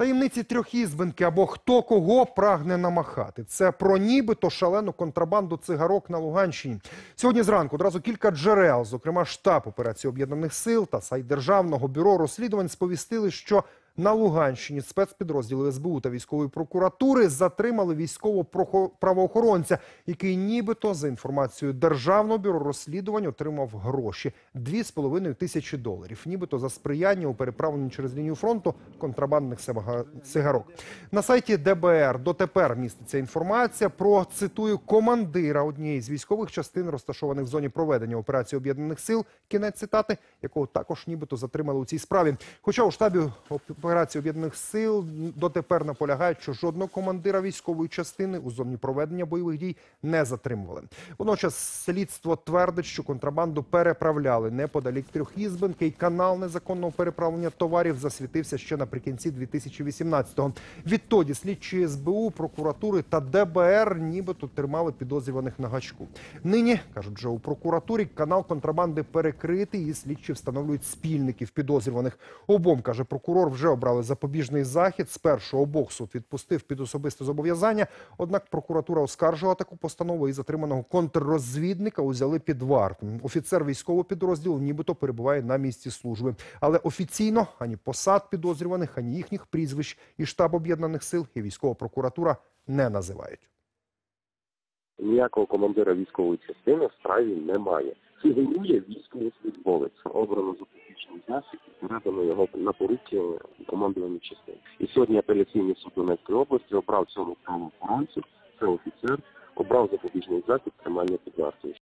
Таємниці трьохізбинки або хто кого прагне намахати. Це про нібито шалену контрабанду цигарок на Луганщині. Сьогодні зранку одразу кілька джерел, зокрема штаб операції об'єднаних сил та сайт Державного бюро розслідувань сповістили, що на Луганщині спецпідрозділи СБУ та військової прокуратури затримали військового прохо- правоохоронця, який нібито за інформацією Державного бюро розслідувань отримав гроші 2,5 тисячі доларів, нібито за сприяння у переправленні через лінію фронту контрабандних сига- цигарок. На сайті ДБР дотепер міститься інформація про цитую командира однієї з військових частин, розташованих в зоні проведення операції об'єднаних сил. Кінець цитати, якого також нібито затримали у цій справі. Хоча у штабі операції об'єднаних сил дотепер наполягають, що жодного командира військової частини у зоні проведення бойових дій не затримували. Водночас слідство твердить, що контрабанду переправляли неподалік трьохізбинки, і канал незаконного переправлення товарів засвітився ще наприкінці 2018-го. Відтоді слідчі СБУ, прокуратури та ДБР нібито тримали підозрюваних на гачку. Нині кажуть, вже у прокуратурі канал контрабанди перекритий, і слідчі встановлюють спільників підозрюваних. Обом каже прокурор, вже обрали запобіжний захід. Спершу першого боксу відпустив під особисте зобов'язання. Однак прокуратура оскаржила таку постанову і затриманого контррозвідника узяли під варту. Офіцер військового підрозділу нібито перебуває на місці служби. Але офіційно ані посад підозрюваних, ані їхніх прізвищ і штаб об'єднаних сил і військова прокуратура не називають. Ніякого командира військової частини в справі немає. Фігурує військовослужбовець, обрано запобіжний засіб і передано його на поруки командуванню частини. І сьогодні апеляційний суд Донецької області обрав цьому правоохоронцю, це офіцер, обрав запобіжний захід тримання під вартою.